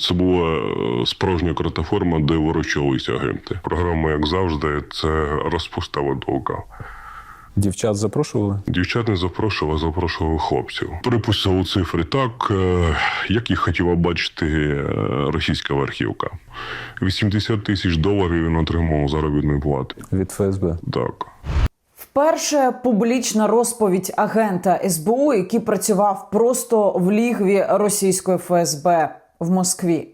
Це була е, справжня кратоформа, де вирощувалися агенти. Програма, як завжди, це розпуста видовка. Дівчат запрошували? Дівчат не запрошували, запрошували хлопців. Приписували цифри так, е, як їх хотіла бачити е, російська верхівка. 80 тисяч доларів він отримав заробітної плати. Від ФСБ. Так. Вперше публічна розповідь агента СБУ, який працював просто в лігві російської ФСБ в Москві.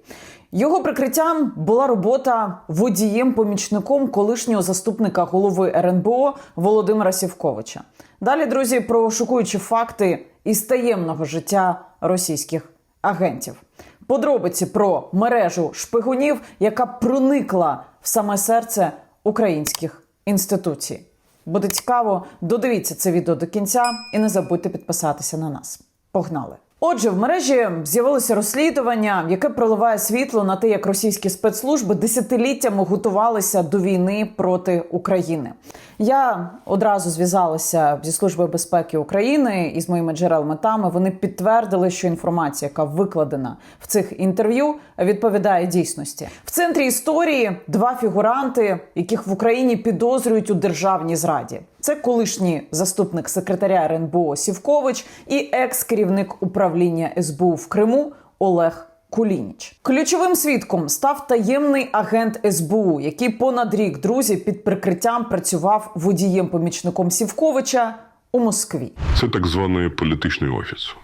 Його прикриттям була робота водієм-помічником колишнього заступника голови РНБО Володимира Сівковича. Далі, друзі, про шокуючі факти із таємного життя російських агентів. Подробиці про мережу шпигунів, яка проникла в саме серце українських інституцій. Буде цікаво, додивіться це відео до кінця і не забудьте підписатися на нас. Погнали! Отже, в мережі з'явилося розслідування, яке проливає світло на те, як російські спецслужби десятиліттями готувалися до війни проти України. Я одразу зв'язалася зі службою безпеки України і з моїми джерелами там. Вони підтвердили, що інформація, яка викладена в цих інтерв'ю, відповідає дійсності. В центрі історії два фігуранти, яких в Україні підозрюють у державній зраді. Це колишній заступник секретаря РНБО Сівкович і екс-керівник управління СБУ в Криму Олег Кулініч. Ключовим свідком став таємний агент СБУ, який понад рік друзі під прикриттям працював водієм-помічником Сівковича у Москві. Це так званий політичний офіс,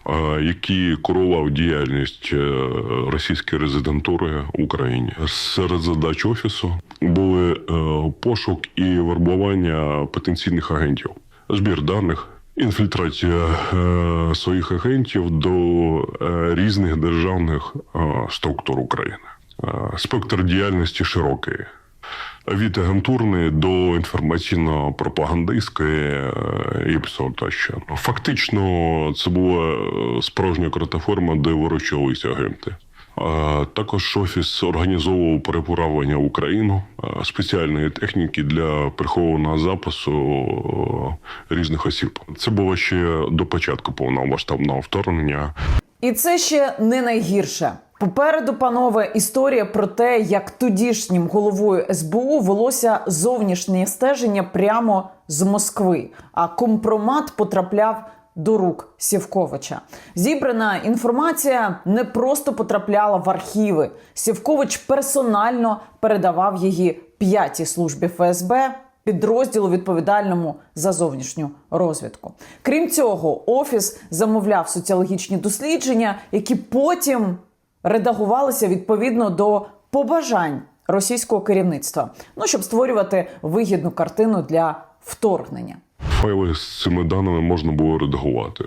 який курував діяльність е, російської резидентури в Україні. Серед задач офісу були е, пошук і вербування потенційних агентів, збір даних. Інфільтрація е, своїх агентів до е, різних державних е, структур України. Е, спектр діяльності широкий. Від агентурної до інформаційно-пропагандистської е, і тощо. Фактично, це була е, справжня кратоформа, де вирощувалися агенти. Також офіс організовував переправлення в Україну е, спеціальної техніки для прихованого запису різних осіб. Це було ще до початку повномасштабного вторгнення. І це ще не найгірше. Попереду, панове, історія про те, як тодішнім головою СБУ велося зовнішнє стеження прямо з Москви, а компромат потрапляв до рук Сівковича. Зібрана інформація не просто потрапляла в архіви. Сівкович персонально передавав її п'ятій службі ФСБ підрозділу відповідальному за зовнішню розвідку. Крім цього, офіс замовляв соціологічні дослідження, які потім редагувалися відповідно до побажань російського керівництва, ну щоб створювати вигідну картину для вторгнення. Файли з цими даними можна було редагувати.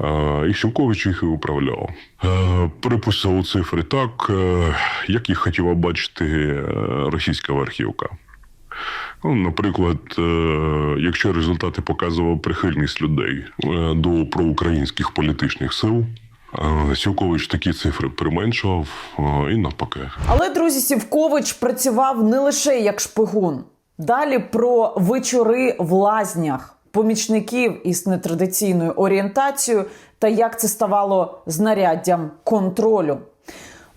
Е, І Сівкович їх і управляв. Е, цифри так, е, як їх хотіла бачити російська верхівка. Ну, наприклад, якщо результати показували прихильність людей до проукраїнських політичних сил, Сівкович такі цифри применшував е, і навпаки. Але друзі, Сівкович працював не лише як шпигун. Далі про вечори в лазнях, помічників із нетрадиційною орієнтацією та як це ставало знаряддям контролю.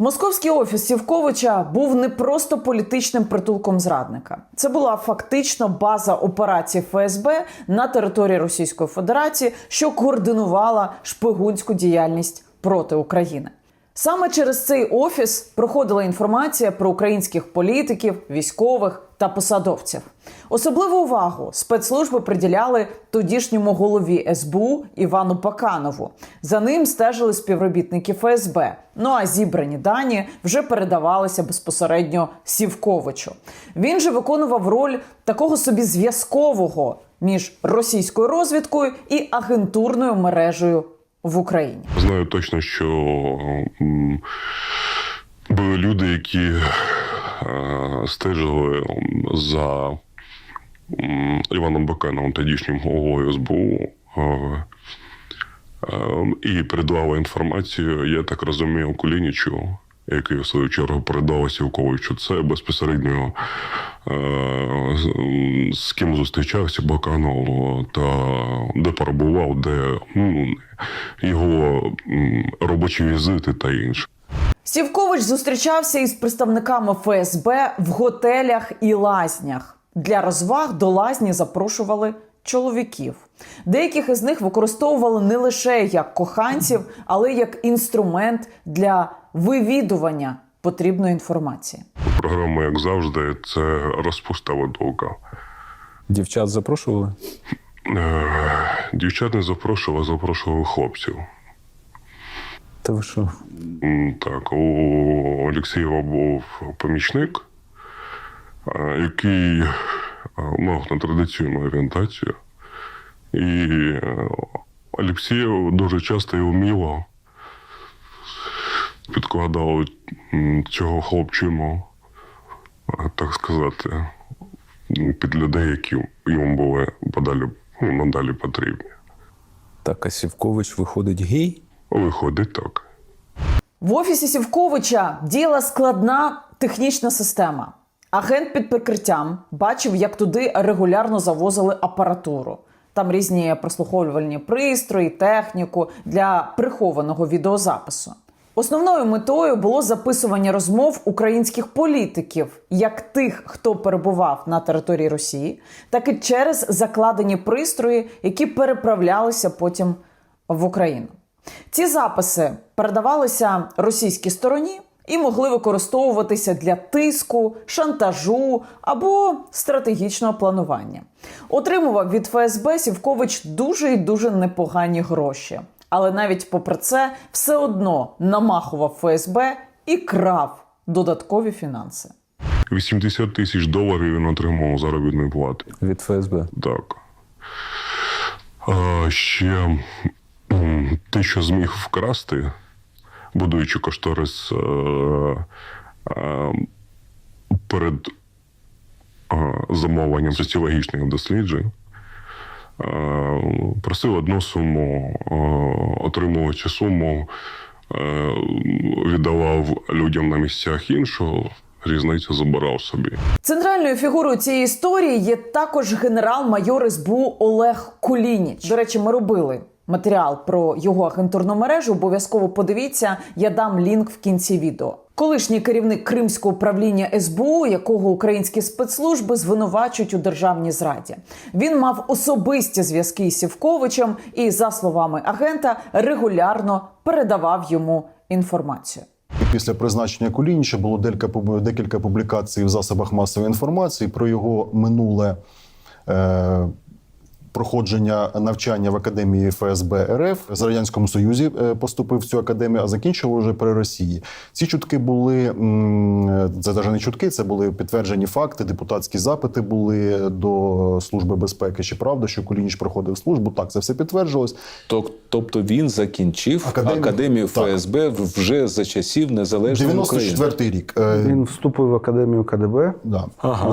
Московський офіс Сівковича був не просто політичним притулком зрадника. Це була фактично база операцій ФСБ на території Російської Федерації, що координувала шпигунську діяльність проти України. Саме через цей офіс проходила інформація про українських політиків, військових та посадовців. Особливу увагу спецслужби приділяли тодішньому голові СБУ Івану Паканову. За ним стежили співробітники ФСБ. Ну а зібрані дані вже передавалися безпосередньо Сівковичу. Він же виконував роль такого собі зв'язкового між російською розвідкою і агентурною мережею в Україні. Знаю точно, що були люди, які е, стежили за Іваном Бакановим, тодішнім головою СБУ. е, е, І передавала інформацію, я так розумію, Кулінічу, який в свою чергу передав Сівковичу. Це безпосередньо е, з- ким зустрічався Баканов та де перебував, де ну, його робочі візити та інше. Сівкович зустрічався із представниками ФСБ в готелях і лазнях. Для розваг до лазні запрошували чоловіків. Деяких із них використовували не лише як коханців, але й як інструмент для вивідування потрібної інформації. Програма, як завжди, це розпуста видовка. Дівчат запрошували? Е, Дівчат не запрошував, а запрошував хлопців. Та ви що? Так, у Олексієва був помічник, е, який е, мав нетрадиційну орієнтацію. І Олексієв дуже часто і вміло підкладав цього хлопчину, е, так сказати, під людей, які йому були подалі, ну, надалі потрібні. Так, а Сівкович виходить гей? Виходить так. В офісі Сівковича діяла складна технічна система. Агент під прикриттям бачив, як туди регулярно завозили апаратуру. Там різні прослуховувальні пристрої, техніку для прихованого відеозапису. Основною метою було записування розмов українських політиків, як тих, хто перебував на території Росії, так і через закладені пристрої, які переправлялися потім в Україну. Ці записи передавалися російській стороні і могли використовуватися для тиску, шантажу або стратегічного планування. Отримував від ФСБ Сівкович дуже і дуже непогані гроші. Але навіть попри це, все одно намахував ФСБ і крав додаткові фінанси. 80 тисяч доларів він отримав заробітної плати. Від ФСБ. Так. А ще те, що зміг вкрасти, будуючи кошторис е, е, перед е, замовленням соціологічних досліджень, просив одну суму, е, отримуючи суму, е, віддавав людям на місцях іншого, різницю забирав собі. Центральною фігурою цієї історії є також генерал-майор СБУ Олег Кулініч. До речі, ми робили матеріал про його агентурну мережу. Обов'язково подивіться, я дам лінк в кінці відео. Колишній керівник Кримського управління СБУ, якого українські спецслужби звинувачують у державній зраді. Він мав особисті зв'язки з Сівковичем і, за словами агента, регулярно передавав йому інформацію. Після призначення Кулініча було декілька, пуб- декілька публікацій в засобах масової інформації про його минуле е, проходження навчання в академії ФСБ РФ з радянському Союзі е, поступив в цю академію, а закінчив уже при Росії. Ці чутки були це навіть не чутки, це були підтверджені факти. Депутатські запити були до служби безпеки. Чи правда, що Кулініч проходив службу? Так, це все підтверджилось. Тоб- Тобто він закінчив Академію? академію, Так. ФСБ вже за часів незалежної України. 94-й рік. Е, Він вступив в академію КДБ, да.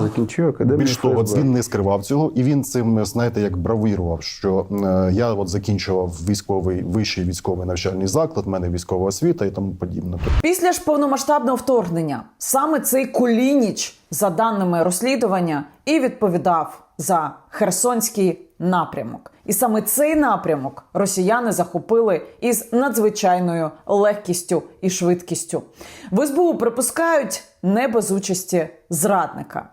закінчив академію. Більш того, він не скривав цього, і він цим, знаєте, як бравирував, що е, я от закінчував військовий вищий військовий навчальний заклад, в мене військова освіта і тому подібне. Після ж повномасштабного вторгнення саме цей Кулініч, за даними розслідування, і відповідав за Херсонський напрямок. І саме цей напрямок росіяни захопили із надзвичайною легкістю і швидкістю. В СБУ припускають не без участі зрадника.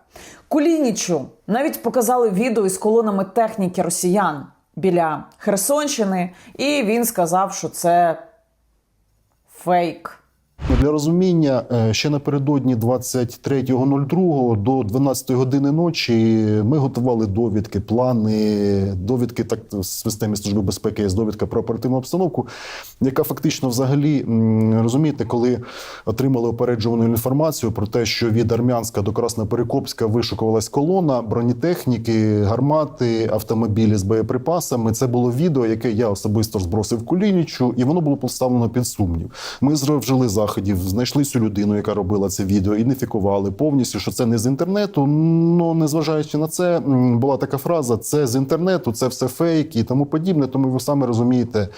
Кулінічу навіть показали відео із колонами техніки росіян біля Херсонщини, і він сказав, що це фейк. Ну, Для розуміння, е, ще напередодні 23.02 до 12 години ночі ми готували довідки, плани, довідки так в системі служби безпеки є довідка про оперативну обстановку, яка фактично взагалі розумієте, коли отримали опереджувану інформацію про те, що від Армянська до Красноперекопська вишукувалась колона, бронетехніки, гармати, автомобілі з боєприпасами. Це було відео, яке я особисто збросив Кулінічу, і воно було поставлено під сумнів. Ми вжили заходів, знайшли цю людину, яка робила це відео, ідентифікували повністю, що це не з інтернету. Ну незважаючи на це, була така фраза: це з інтернету, це все фейк і тому подібне. Тому ви самі розумієте,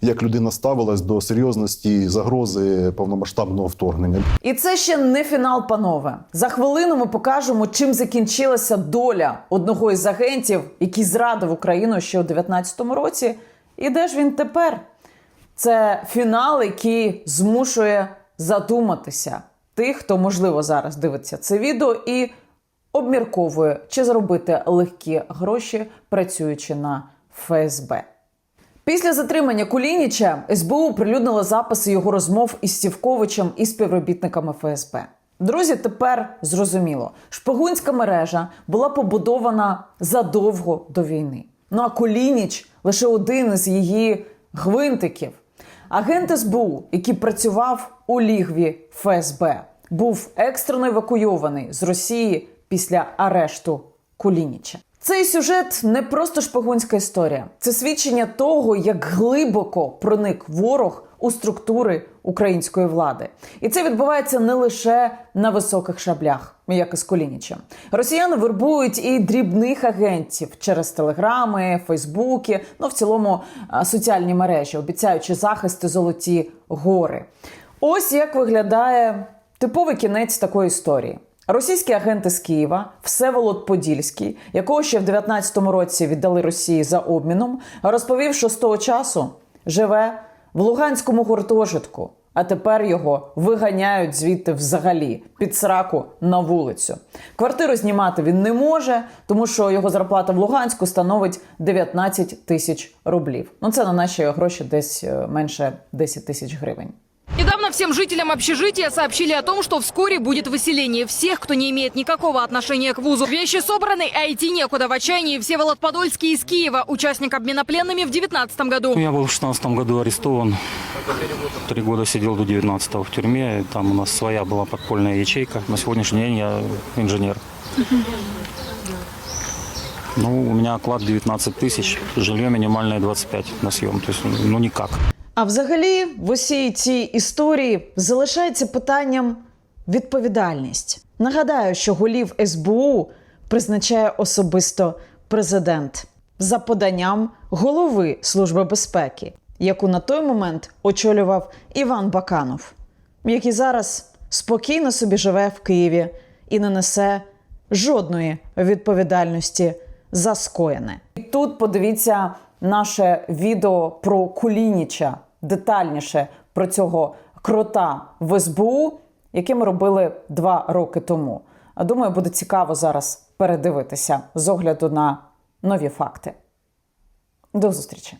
як людина ставилась до серйозності загрози повномасштабного вторгнення. І це ще не фінал, панове. За хвилину ми покажемо, чим закінчилася доля одного із агентів, який зрадив Україну ще у 19-му році. І де ж він тепер? Це фінал, який змушує задуматися тих, хто можливо зараз дивиться це відео і обмірковує, чи зробити легкі гроші, працюючи на ФСБ. Після затримання Кулініча СБУ прилюднила записи його розмов із Сівковичем і співробітниками ФСБ. Друзі, тепер зрозуміло, шпигунська мережа була побудована задовго до війни. Ну а Кулініч лише один із її гвинтиків. Агент СБУ, який працював у лігві ФСБ, був екстрено евакуйований з Росії після арешту Кулініча. Цей сюжет не просто шпигунська історія, це свідчення того, як глибоко проник ворог у структури української влади, і це відбувається не лише на високих шаблях, як і з Колінічем. Росіяни вербують і дрібних агентів через телеграми, фейсбуки, ну в цілому соціальні мережі, обіцяючи захисти золоті гори. Ось як виглядає типовий кінець такої історії. Російські агенти з Києва, Всеволод Подільський, якого ще в 19-му році віддали Росії за обміном, розповів, що з того часу живе в Луганському гуртожитку, а тепер його виганяють звідти взагалі під сраку на вулицю. Квартиру знімати він не може, тому що його зарплата в Луганську становить 19 тисяч рублів. Ну це на наші гроші десь е, менше 10 тисяч гривень. Всем жителям общежития сообщили о том, что вскоре будет выселение всех, кто не имеет никакого отношения к вузу. Вещи собраны, а идти некуда. В отчаянии Всеволод Подольский из Киева, участник обмена пленными в 2019 году. Я был в 16 году арестован. Три года сидел до 19 в тюрьме. Там у нас своя была подпольная ячейка. На сегодняшний день я инженер. Ну, у меня оклад 19 тысяч, жилье минимальное 25 на съем. То есть, ну, никак. А взагалі, в усій цій історії залишається питанням відповідальність. Нагадаю, що голів СБУ призначає особисто президент за поданням голови Служби безпеки, яку на той момент очолював Іван Баканов, який зараз спокійно собі живе в Києві і не несе жодної відповідальності за скоєне. І тут подивіться наше відео про Кулініча детальніше про цього крота в СБУ, яке ми робили два роки тому. Думаю, буде цікаво зараз передивитися з огляду на нові факти. До зустрічі!